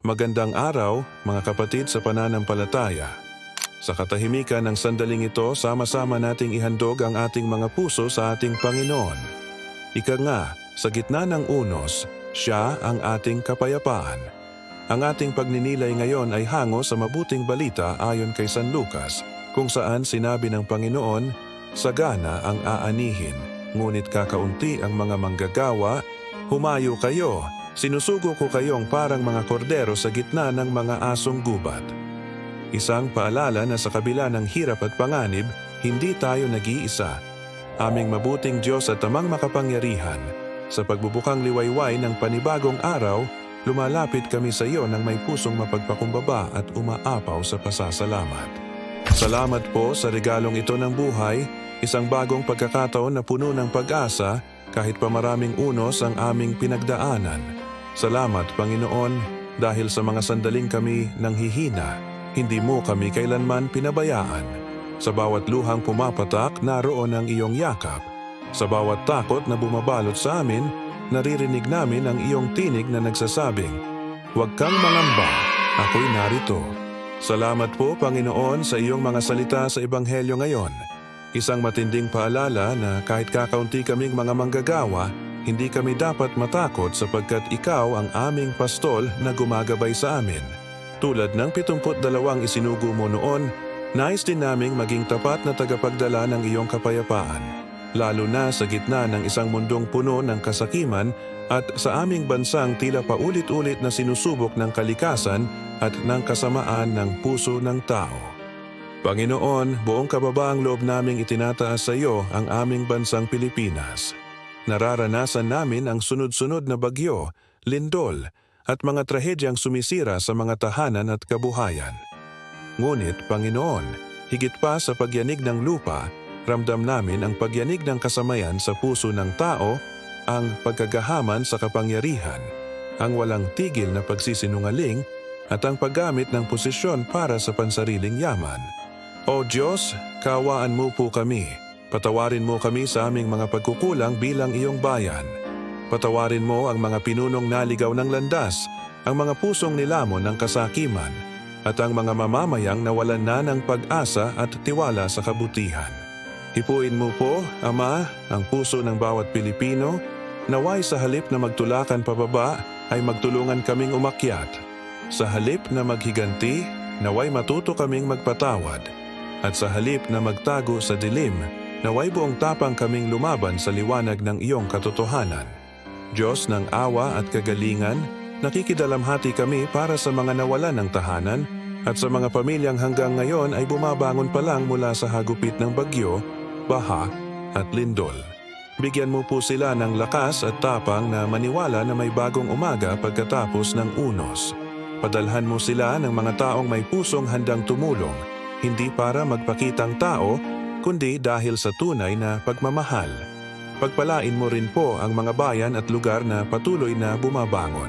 Magandang araw, mga kapatid sa pananampalataya. Sa katahimikan ng sandaling ito, sama-sama nating ihandog ang ating mga puso sa ating Panginoon. Ika nga, sa gitna ng unos, siya ang ating kapayapaan. Ang ating pagninilay ngayon ay hango sa mabuting balita ayon kay San Lucas, kung saan sinabi ng Panginoon, Sagana ang aanihin, ngunit kakaunti ang mga manggagawa, humayo kayo, sinusugo ko kayong parang mga kordero sa gitna ng mga asong gubat. Isang paalala na sa kabila ng hirap at panganib, hindi tayo nag-iisa. Aming mabuting Diyos at tamang makapangyarihan, sa pagbubukang liwayway ng panibagong araw, lumalapit kami sa iyo ng may pusong mapagpakumbaba at umaapaw sa pasasalamat. Salamat po sa regalong ito ng buhay, isang bagong pagkakataon na puno ng pag-asa kahit pa maraming unos ang aming pinagdaanan. Salamat Panginoon dahil sa mga sandaling kami nang hihina, hindi mo kami kailanman pinabayaan. Sa bawat luhang pumapatak, naroon ang iyong yakap. Sa bawat takot na bumabalot sa amin, naririnig namin ang iyong tinig na nagsasabing, Huwag kang mangamba, ako'y narito. Salamat po, Panginoon, sa iyong mga salita sa Ebanghelyo ngayon. Isang matinding paalala na kahit kakaunti kaming mga manggagawa, hindi kami dapat matakot sapagkat ikaw ang aming pastol na gumagabay sa amin. Tulad ng 72 isinugo mo noon, nais din naming maging tapat na tagapagdala ng iyong kapayapaan. Lalo na sa gitna ng isang mundong puno ng kasakiman at sa aming bansang tila paulit-ulit na sinusubok ng kalikasan at ng kasamaan ng puso ng tao. Panginoon, buong kababaang loob naming itinataas sa iyo ang aming bansang Pilipinas. Nararanasan namin ang sunod-sunod na bagyo, lindol, at mga trahedyang sumisira sa mga tahanan at kabuhayan. Ngunit, Panginoon, higit pa sa pagyanig ng lupa, ramdam namin ang pagyanig ng kasamayan sa puso ng tao, ang pagkagahaman sa kapangyarihan, ang walang tigil na pagsisinungaling, at ang paggamit ng posisyon para sa pansariling yaman. O Diyos, kawaan mo po kami. Patawarin mo kami sa aming mga pagkukulang bilang iyong bayan. Patawarin mo ang mga pinunong naligaw ng landas, ang mga pusong nilamon ng kasakiman, at ang mga mamamayang nawalan na ng pag-asa at tiwala sa kabutihan. Hipuin mo po, Ama, ang puso ng bawat Pilipino, naway sa halip na magtulakan pababa ay magtulungan kaming umakyat. Sa halip na maghiganti, naway matuto kaming magpatawad. At sa halip na magtago sa dilim, naway buong tapang kaming lumaban sa liwanag ng iyong katotohanan. Diyos ng awa at kagalingan, nakikidalamhati kami para sa mga nawalan ng tahanan at sa mga pamilyang hanggang ngayon ay bumabangon pa lang mula sa hagupit ng bagyo, baha at lindol. Bigyan mo po sila ng lakas at tapang na maniwala na may bagong umaga pagkatapos ng unos. Padalhan mo sila ng mga taong may pusong handang tumulong, hindi para magpakitang tao, kundi dahil sa tunay na pagmamahal. Pagpalain mo rin po ang mga bayan at lugar na patuloy na bumabangon.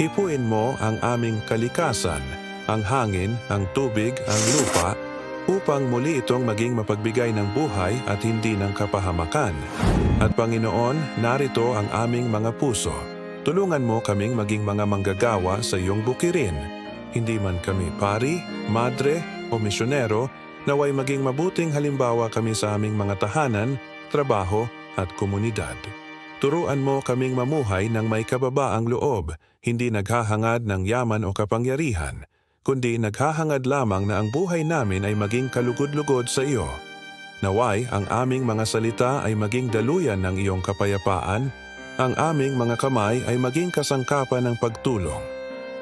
Hipuin mo ang aming kalikasan, ang hangin, ang tubig, ang lupa, upang muli itong maging mapagbigay ng buhay at hindi ng kapahamakan. At Panginoon, narito ang aming mga puso. Tulungan mo kaming maging mga manggagawa sa iyong bukirin. Hindi man kami pari, madre o misyonero, naway maging mabuting halimbawa kami sa aming mga tahanan, trabaho at komunidad. Turuan mo kaming mamuhay ng may kababaang loob, hindi naghahangad ng yaman o kapangyarihan, kundi naghahangad lamang na ang buhay namin ay maging kalugod-lugod sa iyo. Naway ang aming mga salita ay maging daluyan ng iyong kapayapaan, ang aming mga kamay ay maging kasangkapan ng pagtulong,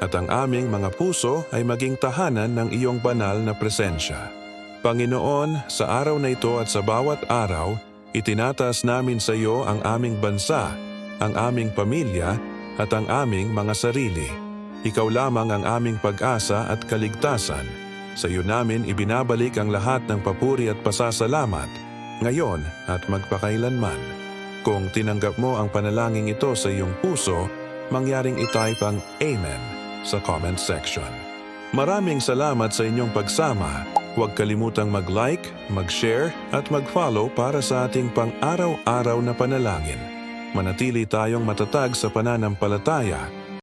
at ang aming mga puso ay maging tahanan ng iyong banal na presensya. Panginoon, sa araw na ito at sa bawat araw, itinataas namin sa iyo ang aming bansa, ang aming pamilya, at ang aming mga sarili. Ikaw lamang ang aming pag-asa at kaligtasan. Sa iyo namin ibinabalik ang lahat ng papuri at pasasalamat, ngayon at magpakailanman. Kung tinanggap mo ang panalangin ito sa iyong puso, mangyaring itype ang Amen sa comment section. Maraming salamat sa inyong pagsama. Huwag kalimutang mag-like, mag-share at mag-follow para sa ating pang-araw-araw na panalangin. Manatili tayong matatag sa pananampalataya